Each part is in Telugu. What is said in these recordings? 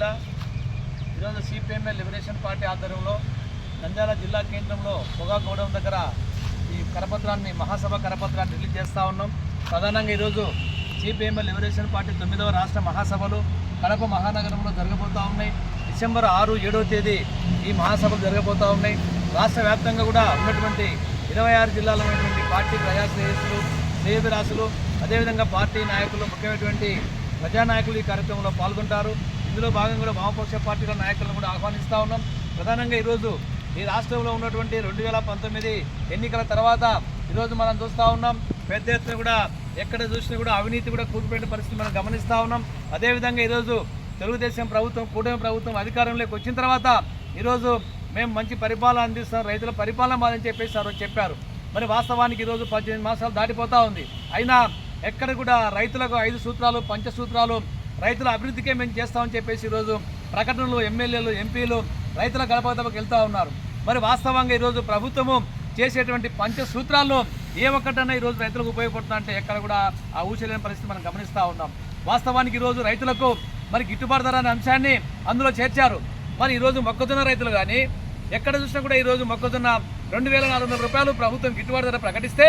జిల్లా ఈరోజు సిపిఎంఏ లిబరేషన్ పార్టీ ఆధ్వర్యంలో నంద్యాల జిల్లా కేంద్రంలో పొగా గోడౌన్ దగ్గర ఈ కరపత్రాన్ని మహాసభ కరపత్రాన్ని రిలీజ్ చేస్తూ ఉన్నాం. ప్రధానంగా ఈరోజు సిపిఎంఏ లిబరేషన్ పార్టీ తొమ్మిదవ రాష్ట్ర మహాసభలు కడప మహానగరంలో జరగబోతూ ఉన్నాయి. డిసెంబర్ ఆరు ఏడవ తేదీ ఈ మహాసభలు జరగబోతూ ఉన్నాయి. రాష్ట్ర వ్యాప్తంగా కూడా ఉన్నటువంటి ఇరవై ఆరు జిల్లాలో ఉన్నటువంటి పార్టీ ప్రజా శ్రేయస్సులు శ్రేయభిరాశులు అదేవిధంగా పార్టీ నాయకులు ముఖ్యమైనటువంటి ప్రజానాయకులు ఈ కార్యక్రమంలో పాల్గొంటారు. ఇందులో భాగంగా కూడా వామపక్ష పార్టీల నాయకులను కూడా ఆహ్వానిస్తూ ఉన్నాం. ప్రధానంగా ఈరోజు ఈ రాష్ట్రంలో ఉన్నటువంటి రెండు వేల పంతొమ్మిది ఎన్నికల తర్వాత ఈరోజు మనం చూస్తూ ఉన్నాం. పెద్ద ఎత్తున కూడా ఎక్కడ చూసినా కూడా అవినీతి కూడా కూలిపోయిన పరిస్థితి మనం గమనిస్తూ ఉన్నాం. అదేవిధంగా ఈరోజు తెలుగుదేశం ప్రభుత్వం కూటమి ప్రభుత్వం అధికారంలోకి వచ్చిన తర్వాత ఈరోజు మేము మంచి పరిపాలన అందిస్తాం రైతుల పరిపాలన మాదని చెప్పేసి సార్ చెప్పారు. మరి వాస్తవానికి ఈరోజు పద్దెనిమిది మాసాలు దాటిపోతూ ఉంది. అయినా ఎక్కడ కూడా రైతులకు ఐదు సూత్రాలు పంచసూత్రాలు రైతుల అభివృద్ధికే మేము చేస్తామని చెప్పేసి ఈరోజు ప్రకటనలు ఎమ్మెల్యేలు ఎంపీలు రైతుల గడప వెళ్తూ ఉన్నారు. మరి వాస్తవంగా ఈరోజు ప్రభుత్వము చేసేటువంటి పంచసూత్రాల్లో ఏ ఒక్కటన్నా ఈరోజు రైతులకు ఉపయోగపడుతుందా అంటే ఎక్కడ కూడా ఆ ఊచలేని పరిస్థితి మనం గమనిస్తూ ఉన్నాం. వాస్తవానికి ఈరోజు రైతులకు మరి గిట్టుబాటు ధర అనే అంశాన్ని అందులో చేర్చారు. మరి ఈరోజు మొక్కజొన్న రైతులు కానీ ఎక్కడ చూసినా కూడా ఈరోజు మొక్కజొన్న రెండు వేల నాలుగు వందల రూపాయలు ప్రభుత్వం గిట్టుబాటు ధర ప్రకటిస్తే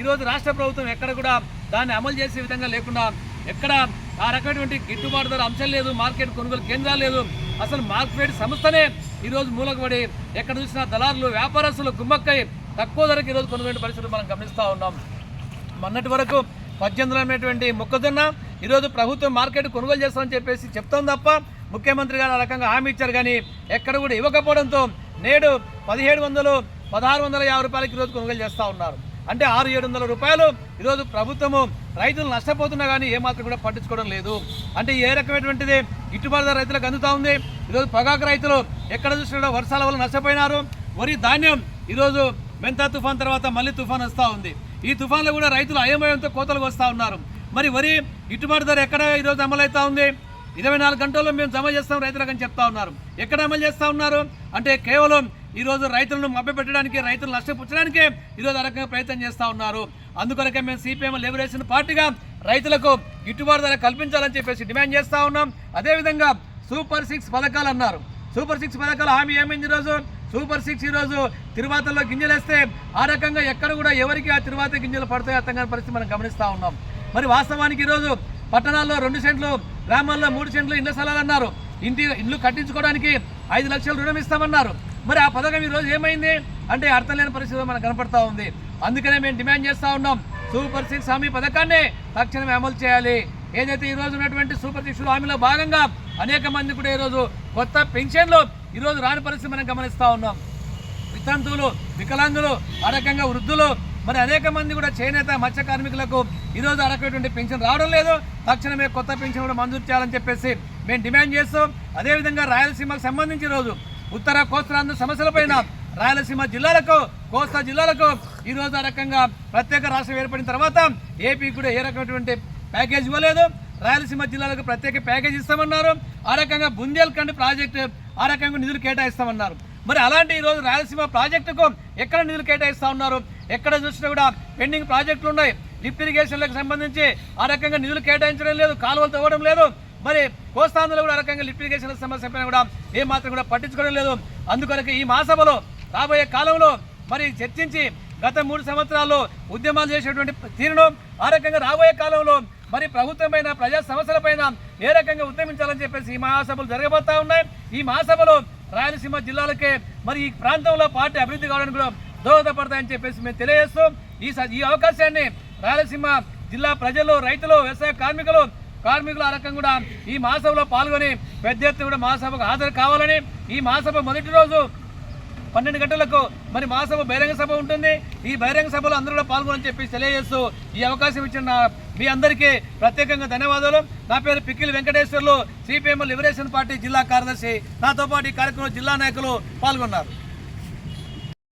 ఈరోజు రాష్ట్ర ప్రభుత్వం ఎక్కడ కూడా దాన్ని అమలు చేసే విధంగా లేకుండా ఎక్కడ ఆ రకమైనటువంటి గిట్టుబాటు ధర అంశం లేదు మార్కెట్ కొనుగోలు కేంద్రాలు లేదు. అసలు మార్కెట్ సంస్థనే ఈరోజు మూలకబడి ఎక్కడ చూసినా దళారులు వ్యాపారస్తులు గుమ్మక్కై తక్కువ ధరకు ఈరోజు కొనుగోలు పరిస్థితులు మనం గమనిస్తూ ఉన్నాం. మొన్నటి వరకు పద్దెనిమిది అనేటువంటి మొక్కజొన్న ఈరోజు ప్రభుత్వం మార్కెట్ కొనుగోలు చేస్తామని చెప్పేసి చెప్తాం తప్ప ముఖ్యమంత్రి గారు ఆ రకంగా హామీ ఇచ్చారు కానీ ఎక్కడ కూడా ఇవ్వకపోవడంతో నేడు పదిహేడు వందలు పదహారు వందల యాభై రూపాయలకి ఈరోజు కొనుగోలు చేస్తూ ఉన్నారు. అంటే ఆరు ఏడు వందల రూపాయలు. ఈరోజు ప్రభుత్వము రైతులు నష్టపోతున్నా కానీ ఏమాత్రం కూడా పట్టించుకోవడం లేదు. అంటే ఏ రకమైనటువంటిది? గిట్టుబాటు ధర రైతులకు అందుతూ ఉంది. ఈరోజు పొగాకు రైతులు ఎక్కడ చూసినా వర్షాల వల్ల నష్టపోయినారు. వరి ధాన్యం ఈరోజు మెంతా తుఫాన్ తర్వాత మళ్ళీ తుఫాన్ వస్తూ ఉంది. ఈ తుఫాన్లో కూడా రైతులు అయోమయంతో కోతలకు వస్తూ ఉన్నారు. మరి వరి గిట్టుబాటు ధర ఎక్కడ ఈరోజు అమలవుతూ ఉంది? ఇరవై నాలుగు గంటల్లో మేము జమ చేస్తాం రైతులకు అని చెప్తా ఉన్నారు. ఎక్కడ అమలు చేస్తూ ఉన్నారు? అంటే కేవలం ఈరోజు రైతులను మభ్యపెట్టడానికి రైతులు నష్టపుచ్చడానికే ఈరోజు ఆ రకంగా ప్రయత్నం చేస్తూ ఉన్నారు. అందుకొరకే మేము సిపిఎం లిబరేషన్ పార్టీగా రైతులకు గిట్టుబాటు ధర కల్పించాలని చెప్పేసి డిమాండ్ చేస్తూ ఉన్నాం. అదేవిధంగా సూపర్ సిక్స్ పథకాలు అన్నారు. సూపర్ సిక్స్ పథకాల హామీ ఏమైంది ఈరోజు సూపర్ సిక్స్ ఈరోజు తిరువాతల్లో గింజలు వేస్తే ఆ రకంగా ఎక్కడ కూడా ఎవరికి ఆ తిరువాత గింజలు పడతాయో అర్థం కాని పరిస్థితి మనం గమనిస్తూ ఉన్నాం. మరి వాస్తవానికి ఈరోజు పట్టణాల్లో రెండు సెంట్లు గ్రామాల్లో మూడు సెంట్లు ఇండ్ల స్థలాలు అన్నారు. ఇంటి ఇల్లు కట్టించుకోవడానికి ఐదు లక్షలు రుణం ఇస్తామన్నారు. మరి ఆ పథకం ఈరోజు ఏమైంది? అంటే అర్థం లేని పరిస్థితి మనకు కనపడతా ఉంది. అందుకనే మేము డిమాండ్ చేస్తూ ఉన్నాం. సూపర్ సిక్స్ హామీ పథకాన్ని తక్షణమే అమలు చేయాలి. ఏదైతే ఈరోజు ఉన్నటువంటి సూపర్ సిక్స్ హామీలో భాగంగా అనేక మంది కూడా ఈరోజు కొత్త పెన్షన్లు ఈరోజు రాని పరిస్థితి మనం గమనిస్తూ ఉన్నాం. వితంతువులు వికలాంగులు ఆ రకంగా వృద్ధులు మరి అనేక మంది కూడా చేనేత మత్స్య కార్మికులకు ఈరోజు అరకటువంటి పెన్షన్ రావడం లేదు. తక్షణమే కొత్త పెన్షన్ కూడా మంజూరు చేయాలని చెప్పేసి మేము డిమాండ్ చేస్తాం. అదేవిధంగా రాయలసీమకు సంబంధించి ఈరోజు ఉత్తర కోస్తాంధ్ర సమస్యలపైన రాయలసీమ జిల్లాలకు కోస్తా జిల్లాలకు ఈరోజు ఆ రకంగా ప్రత్యేక రాష్ట్రం ఏర్పడిన తర్వాత ఏపీ కూడా ఏ రకమైనటువంటి ప్యాకేజ్ ఇవ్వలేదు. రాయలసీమ జిల్లాలకు ప్రత్యేక ప్యాకేజ్ ఇస్తామన్నారు. ఆ రకంగా బుందేల్ఖండ్ ప్రాజెక్టు ఆ రకంగా నిధులు కేటాయిస్తామన్నారు. మరి అలాంటి ఈరోజు రాయలసీమ ప్రాజెక్టుకు ఎక్కడ నిధులు కేటాయిస్తా ఉన్నారు ఎక్కడ చూసినా కూడా పెండింగ్ ప్రాజెక్టులు ఉన్నాయి. లిఫ్ట్ ఇరిగేషన్లకు సంబంధించి ఆ రకంగా నిధులు కేటాయించడం లేదు కాలువలు తవ్వడం లేదు. మరి కోస్తాంధ్రలో కూడా ఆ రకంగా లిఫ్ట్ సమస్యపైన సమస్య కూడా ఏ మాత్రం కూడా పట్టించుకోవడం లేదు. అందుకొరకు ఈ మహాసభలో రాబోయే కాలంలో మరి చర్చించి గత మూడు సంవత్సరాల్లో ఉద్యమాలు చేసేటువంటి తీరును ఆ రకంగా రాబోయే కాలంలో మరి ప్రభుత్వమైన ప్రజా సమస్యలపైన ఏ రకంగా ఉద్యమించాలని చెప్పేసి ఈ మహాసభలు జరగబోతా ఉన్నాయి. ఈ మహాసభలో రాయలసీమ జిల్లాలకే మరి ఈ ప్రాంతంలో పార్టీ అభివృద్ధి కావడానికి కూడా దోహదపడతాయని చెప్పేసి మేము తెలియజేస్తూ ఈ స- ఈ అవకాశాన్ని రాయలసీమ జిల్లా ప్రజలు రైతులు వ్యవసాయ కార్మికులు కార్మికులు ఆ రకంగా కూడా ఈ మహాసభలో పాల్గొని పెద్ద ఎత్తున కూడా మహాసభకు హాజరు కావాలని ఈ మహాసభ మొదటి రోజు పన్నెండు గంటలకు మరి మహాసభ బహిరంగ సభ ఉంటుంది. ఈ బహిరంగ సభలో అందరూ కూడా పాల్గొనని చెప్పి తెలియజేస్తూ ఈ అవకాశం ఇచ్చిన మీ అందరికీ ప్రత్యేకంగా ధన్యవాదాలు. నా పేరు Pikkili Venkateswarlu CPM liberation party జిల్లా కార్యదర్శి. నాతో పాటు ఈ కార్యక్రమంలో జిల్లా నాయకులు పాల్గొన్నారు.